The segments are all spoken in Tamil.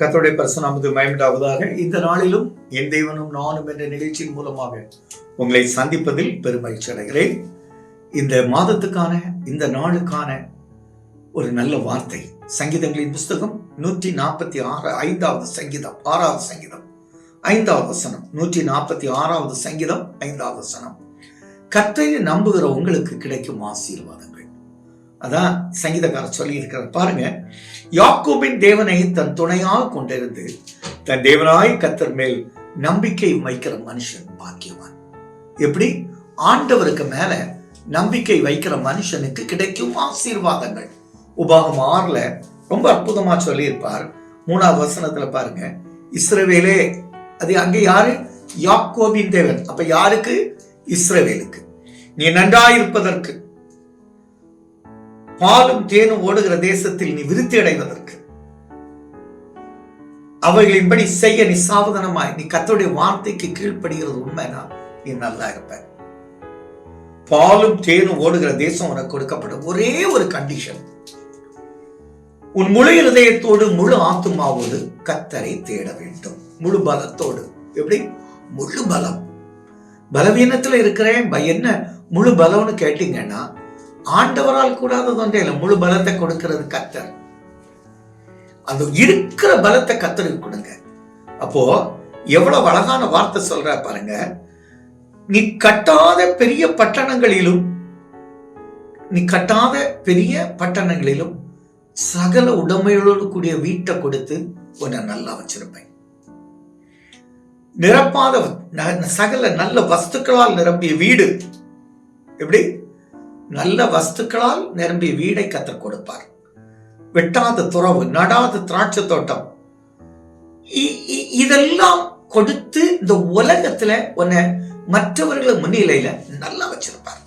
கத்தோடைய பரிசுநாமது மயமிடாவதாக இந்த நாளிலும் என் தெய்வனும் நானும் என்ற நிகழ்ச்சியின் மூலமாக உங்களை சந்திப்பதில் பெருமகிழ்ச்சி அடைகிறேன். இந்த மாதத்துக்கான இந்த நாளுக்கான ஒரு நல்ல வார்த்தை. சங்கீதங்களின் புஸ்தகம் நூற்றி நாற்பத்தி ஆறு ஐந்தாவது சங்கீதம் ஆறாவது சங்கீதம் ஐந்தாவது வசனம். நூற்றி நாற்பத்தி ஆறாவது சங்கீதம் ஐந்தாவது வசனம். கர்த்தரை நம்புகிற உங்களுக்கு கிடைக்கும் ஆசீர்வாதங்கள். அதான் சங்கீதக்காரர் சொல்லியிருக்கிறார். பாருங்க யாக்கோபின் தேவனை தன் துணையாக கொண்டிருந்து தன் தேவனாய் கத்தர் மேல் நம்பிக்கை வைக்கிற மனுஷன் பாக்கியவான். எப்படி? ஆண்டவருக்கு மேல நம்பிக்கை வைக்கிற மனுஷனுக்கு கிடைக்கும் ஆசீர்வாதங்கள். உபாகம் ஆறுல ரொம்ப அற்புதமா சொல்லியிருப்பார். மூணாவது வசனத்துல பாருங்க இஸ்ரவேலே அது அங்க யாரு? யாக்கோபின் தேவன். அப்ப யாருக்கு? இஸ்ரவேலுக்கு. நீ நன்றாயிருப்பதற்கு பாலும் தேனும் ஓடுகிற தேசத்தில் நீ விருத்தி அடைவதற்கு. அவைகளின்படி செய்ய நீ சாவதானமாய் நீ கத்தோடைய வார்த்தைக்கு கீழ்ப்படுகிறது உண்மைனா நீ நல்லா இருப்ப. பாலும் தேனும் ஓடுகிற தேசம் உனக்கு கொடுக்கப்படும். ஒரே ஒரு கண்டிஷன் உன் முழு இருதயத்தோடு முழு ஆத்துமாவோடு கத்தரை தேட வேண்டும். முழு பலத்தோடு. எப்படி? முழு பலம். பலவீனத்துல இருக்கிறேன். என்ன? முழு பலம்னு கேட்டீங்கன்னா ஆண்டவரால் கூடாதது ஒன்றே இல்லை முழு பலத்தை கொடுக்கிறது கத்தர் அந்த இருக்கிற பலத்தை கத்தருக்கு கொடுங்க. அப்போ எவ்வளவு அழகான வார்த்தை சொல்ற பாருங்க. நீ கட்டாத பெரிய பட்டணங்களிலும் நீ கட்டாத பெரிய பட்டணங்களிலும் சகல உடமைகளோடு கூடிய வீட்டை கொடுத்து உன்னை நல்லா வச்சிருப்பேன். நிரப்பாத சகல நல்ல வஸ்துக்களால் நிரம்பிய வீடு. எப்படி? நல்ல வஸ்துக்களால் நிரம்பிய வீடை கத்தர் கொடுப்பார். வெட்டாத துறவு நடாத திராட்சை தோட்டம் இ- இ- இதெல்லாம் கொடுத்து இந்த உலகத்துல உன்னை மற்றவர்களை முன்னிலையில நல்லா வச்சிருப்பார்.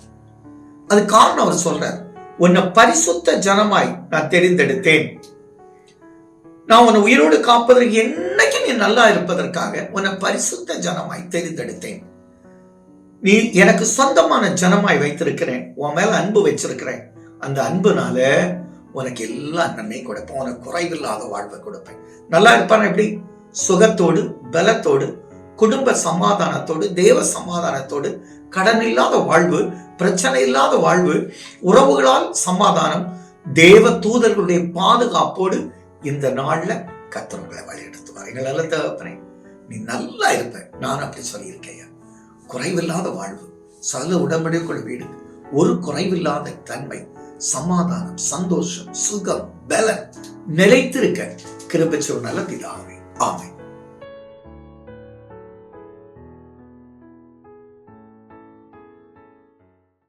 அது காரணம் அவர் சொல்றார் உன்னை பரிசுத்த ஜனமாய் நான் தெரிந்தெடுத்தேன். நான் உன்னை உயிரோடு காப்பதற்கு என்னைக்கு நீ நல்லா இருப்பதற்காக உன்னை பரிசுத்த ஜனமாய் தெரிந்தெடுத்தேன். நீ எனக்கு சொந்தமான ஜனமாய் வைத்திருக்கிறேன். உன் மேல அன்பு வச்சிருக்கிறேன். அந்த அன்புனால உனக்கு எல்லா நன்மை கொடுப்பேன். உனக்கு குறைவில்லாத வாழ்வை கொடுப்பேன். நல்லா இருப்பான எப்படி? சுகத்தோடு பலத்தோடு குடும்ப சமாதானத்தோடு தேவ சமாதானத்தோடு கடன் இல்லாத வாழ்வு பிரச்சனை இல்லாத வாழ்வு உறவுகளால் சமாதானம் தேவ தூதர்களுடைய பாதுகாப்போடு இந்த நாள்ல கத்தவங்களை வழியெடுத்துவார் எங்கள் நல்ல தகப்பனே நீ நல்லா இருப்ப. நான் அப்படி சொல்லியிருக்கேன் குறைவில்லாத வாழ்வு சகல உடம்படிக்குள் வீடு ஒரு குறைவில்லாத தன்மை சமாதானம் சந்தோஷம் சுகம் பலன் நிலைத்திருக்க கிருபச்சோர் நல்ல பிதாவே. ஆமை